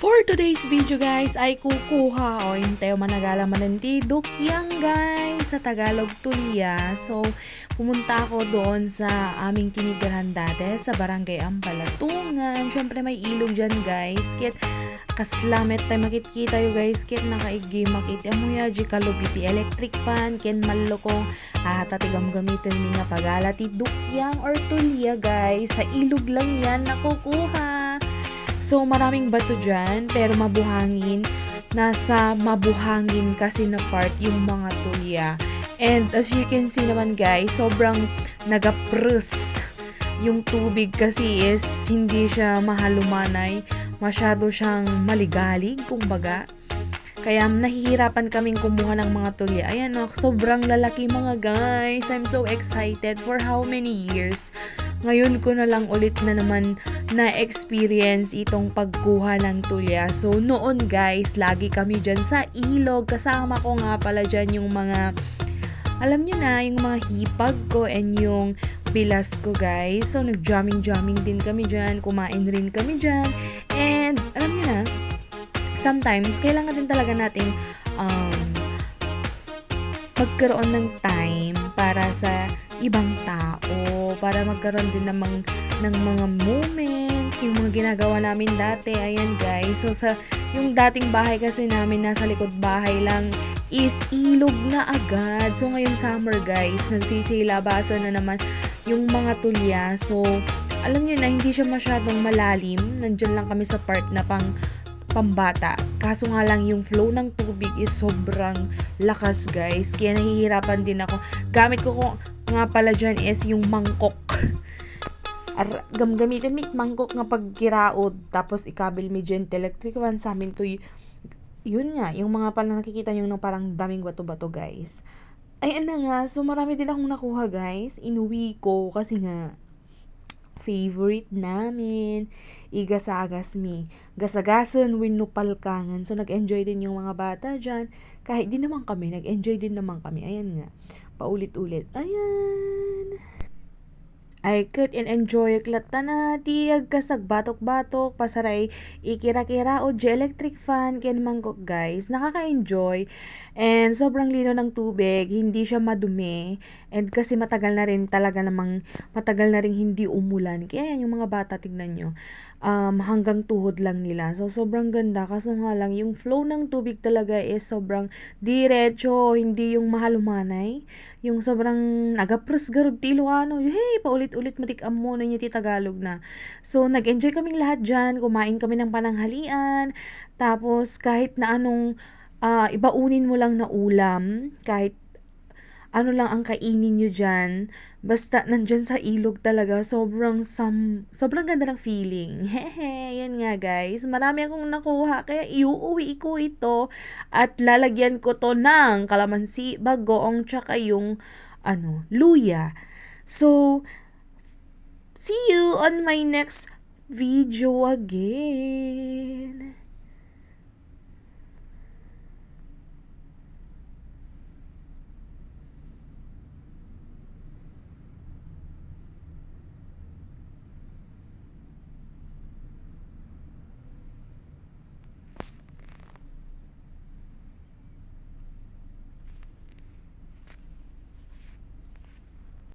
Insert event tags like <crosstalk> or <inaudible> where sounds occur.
For today's video guys ay kukuha o inteo managala mananti dukyang guys sa Tagalog Tulya. So pumunta ako doon sa aming tinitirahan dati sa Barangay Ampalatungan. Siyempre may ilog dyan guys. Kit kaslamet tayo makitkita yo guys. Kit nakaigi makita mo ya di electric fan. Ken malokong ah, tatigam gamitin ni nga pagala ti dukyang or tulya guys. Sa ilog lang yan nakukuha. So, maraming bato dyan, pero mabuhangin. Nasa mabuhangin kasi na part yung mga tulya. And as you can see naman guys, sobrang nagaprus yung tubig kasi is hindi siya mahalumanay. Masyado siyang maligalig, kumbaga. Kaya nahihirapan kaming kumuha ng mga tulya. Ayan o, sobrang lalaki mga guys. I'm so excited for how many years. Ngayon ko na lang ulit na naman na-experience itong pagkuha ng tulya. So, noon guys, lagi kami dyan sa ilog. Kasama ko nga pala dyan yung mga, alam nyo na, yung mga hipag ko and yung bilas ko guys. So, nag-jamming-jamming din kami dyan. Kumain rin kami dyan. And, alam nyo na, sometimes, kailangan din talaga natin um, magkaroon ng time para sa ibang tao, para magkaroon din namang ng mga moments, yung mga ginagawa namin dati, ayan guys. So, sa yung dating bahay kasi namin nasa likod bahay lang is ilog na agad. So, ngayong summer guys, nagsisilabasan na naman yung mga tulya. So, alam niyo na, hindi siya masyadong malalim. Nandyan lang kami sa part na pang pambata. Kaso nga lang yung flow ng tubig is sobrang lakas guys. Kaya nahihirapan din ako. Gamit ko ko nga pala dyan is yung mangkok. Ar gamgamitin mi mangkok nga pagkiraod tapos ikabil mi dyan electric fan sa amin to yun nga yung mga pala nakikita yung parang daming bato-bato guys ayan na nga so marami din akong nakuha guys inuwi ko kasi nga favorite namin. Igasagas mi. Gasagasan win nupalkangan so nag-enjoy din yung mga bata dyan. Kahit din naman kami nag-enjoy din naman kami. Ayan nga. Paulit-ulit. Ayan I could and enjoy klata na tiyag kasag batok-batok pasaray ikira-kira o electric fan ken mangkok guys. Nakaka-enjoy. And sobrang lino ng tubig hindi siya madumi. And kasi matagal na rin talaga namang matagal na rin hindi umulan. Kaya yan yung mga bata tignan nyo. Um, hanggang tuhod lang nila. So sobrang ganda. Kaso nga lang yung flow ng tubig talaga is sobrang diretso hindi yung mahalumanay yung sobrang nagapres garod ti Ilocano hey paulit-ulit matikam mo na ti Tagalog na so nag-enjoy kaming lahat dyan kumain kami ng pananghalian tapos kahit na anong ah, ibaunin mo lang na ulam kahit ano lang ang kainin nyo dyan. Basta nandyan sa ilog talaga, sobrang sam, sobrang ganda ng feeling. <laughs> Hehe, yan nga guys. Marami akong nakuha, kaya iuuwi ko ito at lalagyan ko to ng kalamansi, bagoong, tsaka yung ano, luya. So, see you on my next video again.